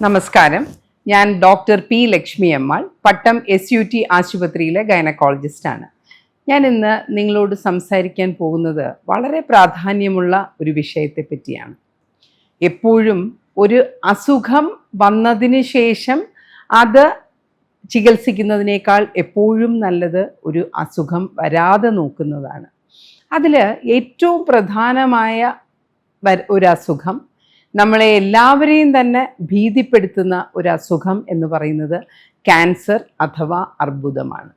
നമസ്കാരം. ഞാൻ doctor P Lakshmi Ammal Pattom S U T ആശുപത്രിയിലെ ഗൈനക്കോളജിസ്റ്റാണ് ഞാൻ ഇന്ന് നിങ്ങളോട് സംസാരിക്കാൻ പോകുന്നത് വളരെ പ്രാധാന്യമുള്ള ഒരു വിഷയത്തെ പറ്റിയാണ്. എപ്പോഴും ഒരു അസുഖം വന്നതിന് ശേഷം അത് ചികിത്സിക്കുന്നതിനേക്കാൾ എപ്പോഴും നല്ലത് ഒരു അസുഖം വരാതെ നോക്കുന്നതാണ്. അതിൽ ഏറ്റവും പ്രധാനമായ ഒരു അസുഖം നമ്മളെ എല്ലാവരെയും തന്നെ ഭീതിപ്പെടുത്തുന്ന ഒരു അസുഖം എന്ന് പറയുന്നത് ക്യാൻസർ അഥവാ അർബുദമാണ്.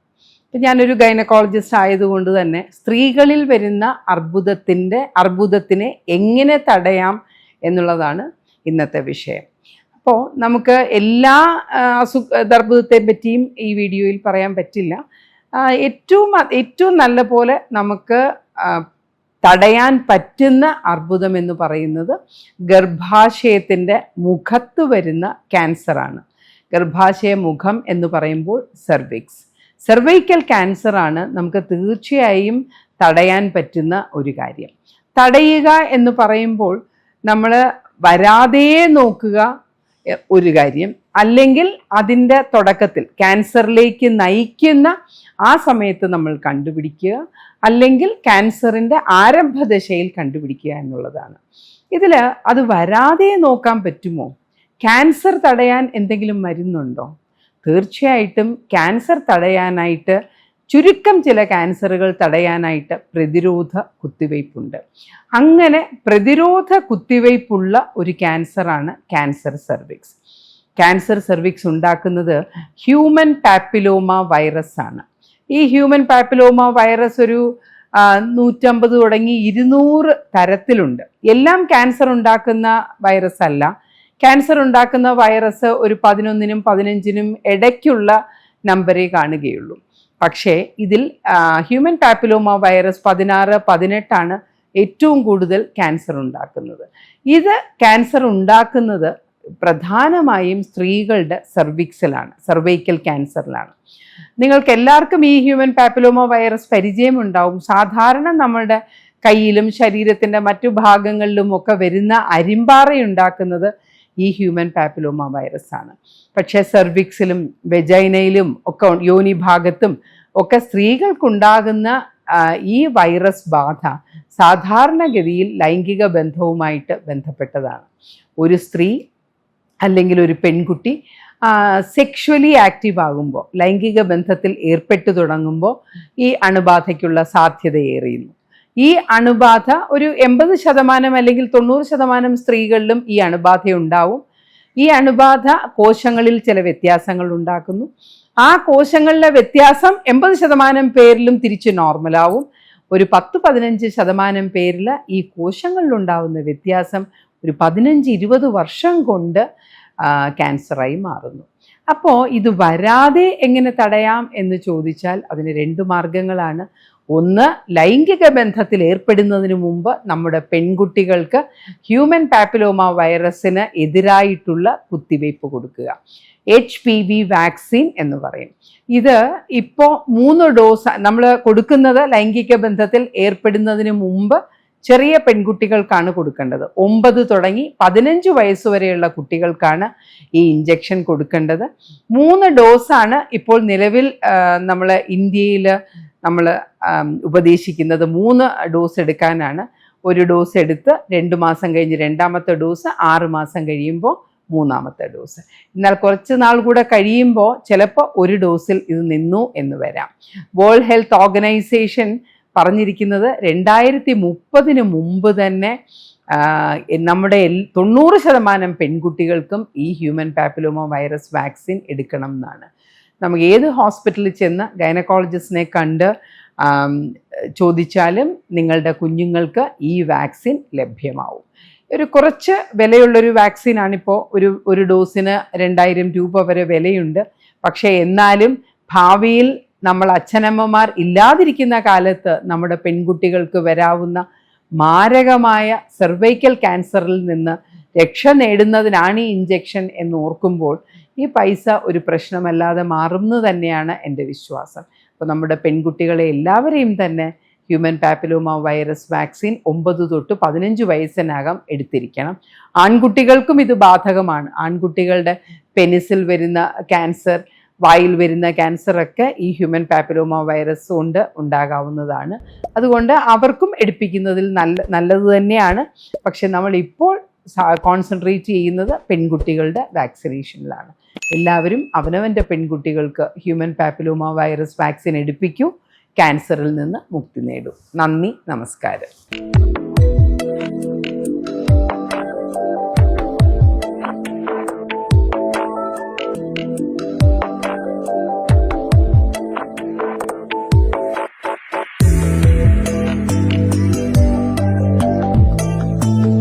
ഞാനൊരു ഗൈനക്കോളജിസ്റ്റ് ആയതുകൊണ്ട് തന്നെ സ്ത്രീകളിൽ വരുന്ന അർബുദത്തിന്റെ അർബുദത്തിനെ എങ്ങനെ തടയാം എന്നുള്ളതാണ് ഇന്നത്തെ വിഷയം. അപ്പോൾ നമുക്ക് എല്ലാ അസു അർബുദത്തെ പറ്റിയും ഈ വീഡിയോയിൽ പറയാൻ പറ്റില്ല. ഏറ്റവും ഏറ്റവും നല്ല പോലെ നമുക്ക് തടയാൻ പറ്റുന്ന അർബുദം എന്ന് പറയുന്നത് ഗർഭാശയത്തിന്റെ മുഖത്ത് വരുന്ന ക്യാൻസറാണ്. ഗർഭാശയ മുഖം എന്ന് പറയുമ്പോൾ സെർവിക്സ്. സെർവൈക്കൽ ക്യാൻസറാണ് നമുക്ക് തീർച്ചയായും തടയാൻ പറ്റുന്ന ഒരു കാര്യം. തടയുക എന്ന് പറയുമ്പോൾ നമ്മൾ വരാതെ നോക്കുക ഒരു കാര്യം. അല്ലെങ്കിൽ അതിന്റെ തുടക്കത്തിൽ ക്യാൻസറിലേക്ക് നയിക്കുന്ന ആ സമയത്ത് നമ്മൾ കണ്ടുപിടിക്കുക. അല്ലെങ്കിൽ ക്യാൻസറിന്റെ ആരംഭദശയിൽ കണ്ടുപിടിക്കുക എന്നുള്ളതാണ്. ഇതിൽ അത് വരാതെ നോക്കാൻ പറ്റുമോ? ക്യാൻസർ തടയാൻ എന്തെങ്കിലും മരുന്നുണ്ടോ? തീർച്ചയായിട്ടും ക്യാൻസർ തടയാനായിട്ട് ചുരുക്കം ചില ക്യാൻസറുകൾ തടയാനായിട്ട് പ്രതിരോധ കുത്തിവയ്പ്പുണ്ട്. അങ്ങനെ പ്രതിരോധ കുത്തിവയ്പ്പുള്ള ഒരു ക്യാൻസറാണ് ക്യാൻസർ സെർവിക്സ്. ക്യാൻസർ സെർവിക്സ് ഉണ്ടാക്കുന്നത് ഹ്യൂമൻ പാപ്പിലോമ വൈറസ് ആണ് ഈ ഹ്യൂമൻ പാപ്പിലോമ വൈറസ് ഒരു നൂറ്റമ്പത് തുടങ്ങി ഇരുന്നൂറ് തരത്തിലുണ്ട്. എല്ലാം ക്യാൻസർ ഉണ്ടാക്കുന്ന വൈറസ് അല്ല ക്യാൻസർ ഉണ്ടാക്കുന്ന വൈറസ് ഒരു പതിനൊന്നിനും പതിനഞ്ചിനും ഇടയ്ക്കുള്ള നമ്പറേ കാണുകയുള്ളൂ. പക്ഷേ ഇതിൽ ഹ്യൂമൻ പാപ്പിലോമ വൈറസ് പതിനാറ് പതിനെട്ടാണ് ഏറ്റവും കൂടുതൽ ക്യാൻസർ ഉണ്ടാക്കുന്നത്. ഇത് ക്യാൻസർ ഉണ്ടാക്കുന്നത് പ്രധാനമായും സ്ത്രീകളുടെ സെർവിക്സിലാണ് സെർവൈക്കൽ ക്യാൻസറിലാണ് നിങ്ങൾക്ക് എല്ലാവർക്കും ഈ ഹ്യൂമൻ പാപ്പിലോമ വൈറസ് പരിചയമുണ്ടാവും. സാധാരണ നമ്മുടെ കയ്യിലും ശരീരത്തിന്റെ മറ്റു ഭാഗങ്ങളിലും ഒക്കെ വരുന്ന അരിമ്പാറയുണ്ടാക്കുന്നത് ഈ ഹ്യൂമൻ പാപ്പിലോമ വൈറസ് ആണ്. പക്ഷേ സെർവിക്സിലും വെജൈനയിലും ഒക്കെ യോനി ഭാഗത്തും ഒക്കെ സ്ത്രീകൾക്കുണ്ടാകുന്ന ഈ വൈറസ് ബാധ സാധാരണഗതിയിൽ ലൈംഗിക ബന്ധവുമായിട്ട് ബന്ധപ്പെട്ടതാണ്. ഒരു സ്ത്രീ അല്ലെങ്കിൽ ഒരു പെൺകുട്ടി സെക്ഷുവലി ആക്റ്റീവ് ആകുമ്പോൾ ലൈംഗിക ബന്ധത്തിൽ ഏർപ്പെട്ടു തുടങ്ങുമ്പോൾ ഈ അണുബാധയ്ക്കുള്ള സാധ്യത ഏറിയുന്നു ഈ അണുബാധ ഒരു എൺപത് ശതമാനം അല്ലെങ്കിൽ തൊണ്ണൂറ് ശതമാനം സ്ത്രീകളിലും ഈ അണുബാധ ഉണ്ടാവും. ഈ അണുബാധ കോശങ്ങളിൽ ചില വ്യത്യാസങ്ങൾ ഉണ്ടാക്കുന്നു. ആ കോശങ്ങളിലെ വ്യത്യാസം എൺപത് ശതമാനം പേരിലും തിരിച്ച് നോർമലാവും ഒരു പത്ത് പതിനഞ്ച് ശതമാനം പേരിൽ ഈ കോശങ്ങളിലുണ്ടാവുന്ന വ്യത്യാസം ഒരു പതിനഞ്ച് ഇരുപത് വർഷം കൊണ്ട് ക്യാൻസറായി മാറുന്നു. അപ്പോൾ ഇത് വരാതെ എങ്ങനെ തടയാം എന്ന് ചോദിച്ചാൽ അതിന് രണ്ട് മാർഗങ്ങളാണ്. ഒന്ന് ലൈംഗിക ബന്ധത്തിൽ ഏർപ്പെടുന്നതിന് മുമ്പ് നമ്മുടെ പെൺകുട്ടികൾക്ക് ഹ്യൂമൻ പാപ്പിലോമ വൈറസിന് എതിരായിട്ടുള്ള കുത്തിവയ്പ്പ് കൊടുക്കുക. എച്ച് പി വി വാക്സിൻ എന്ന് പറയും. ഇത് ഇപ്പോൾ മൂന്ന് ഡോസ് നമ്മൾ കൊടുക്കുന്നത് ലൈംഗിക ബന്ധത്തിൽ ഏർപ്പെടുന്നതിന് മുമ്പ് ചെറിയ പെൺകുട്ടികൾക്കാണ് കൊടുക്കേണ്ടത്. ഒമ്പത് തുടങ്ങി പതിനഞ്ച് വയസ്സ് വരെയുള്ള കുട്ടികൾക്കാണ് ഈ ഇഞ്ചക്ഷൻ കൊടുക്കേണ്ടത്. മൂന്ന് ഡോസാണ് ഇപ്പോൾ നിലവിൽ നമ്മൾ ഇന്ത്യയിൽ നമ്മൾ ഉപദേശിക്കുന്നത് മൂന്ന് ഡോസ് എടുക്കാനാണ്. ഒരു ഡോസ് എടുത്ത് രണ്ട് മാസം കഴിഞ്ഞ് രണ്ടാമത്തെ ഡോസ് ആറ് മാസം കഴിയുമ്പോൾ മൂന്നാമത്തെ ഡോസ് എന്നാൽ കുറച്ച് നാൾ കൂടെ കഴിയുമ്പോൾ ചിലപ്പോൾ ഒരു ഡോസിൽ ഇത് നിന്നു എന്ന് വരാം. വേൾഡ് ഹെൽത്ത് ഓർഗനൈസേഷൻ പറഞ്ഞിരിക്കുന്നത് രണ്ടായിരത്തി മുപ്പതിന് മുമ്പ് തന്നെ നമ്മുടെ തൊണ്ണൂറ് ശതമാനം പെൺകുട്ടികൾക്കും ഈ ഹ്യൂമൻ പാപ്പിലോമ വൈറസ് വാക്സിൻ എടുക്കണം എന്നാണ്. നമുക്ക് ഏത് ഹോസ്പിറ്റലിൽ ചെന്ന് ഗൈനക്കോളജിസ്റ്റിനെ കണ്ട് ചോദിച്ചാലും നിങ്ങളുടെ കുഞ്ഞുങ്ങൾക്ക് ഈ വാക്സിൻ ലഭ്യമാവും. ഒരു കുറച്ച് വിലയുള്ളൊരു വാക്സിനാണിപ്പോൾ ഒരു ഒരു ഡോസിന് രണ്ടായിരം രൂപ വരെ വിലയുണ്ട്. പക്ഷേ എന്നാലും ഭാവിയിൽ നമ്മൾ അച്ഛനമ്മമാർ ഇല്ലാതിരിക്കുന്ന കാലത്ത് നമ്മുടെ പെൺകുട്ടികൾക്ക് വരാവുന്ന മാരകമായ സെർവൈക്കൽ ക്യാൻസറിൽ നിന്ന് രക്ഷ നേടുന്നതിനാണ് ഈ ഇഞ്ചെക്ഷൻ എന്ന് ഓർക്കുമ്പോൾ ഈ പൈസ ഒരു പ്രശ്നമല്ലാതെ മാറുന്നു തന്നെയാണ് എന്റെ വിശ്വാസം. അപ്പോൾ നമ്മുടെ പെൺകുട്ടികളെ എല്ലാവരെയും തന്നെ ഹ്യൂമൻ പാപ്പിലോമ വൈറസ് വാക്സിൻ ഒമ്പത് തൊട്ട് പതിനഞ്ച് വയസ്സിനകം എടുത്തിരിക്കണം. ആൺകുട്ടികൾക്കും ഇത് ബാധകമാണ്. ആൺകുട്ടികളുടെ പെനിസിൽ വരുന്ന ക്യാൻസർ വായിൽ വരുന്ന ക്യാൻസറൊക്കെ ഈ ഹ്യൂമൻ പാപ്പിലോമ വൈറസ് കൊണ്ട് ഉണ്ടാകാവുന്നതാണ്. അതുകൊണ്ട് അവർക്കും എടുപ്പിക്കുന്നതിൽ നല്ല നല്ലത് തന്നെയാണ്. പക്ഷെ നമ്മൾ ഇപ്പോൾ കോൺസെൻട്രേറ്റ് ചെയ്യുന്നത് പെൺകുട്ടികളുടെ വാക്സിനേഷനിലാണ് എല്ലാവരും അവനവന്റെ പെൺകുട്ടികൾക്ക് ഹ്യൂമൻ പാപ്പിലോമ വൈറസ് വാക്സിൻ എടുപ്പിക്കൂ ക്യാൻസറിൽ നിന്ന് മുക്തി നേടൂ. നന്ദി നമസ്കാരം.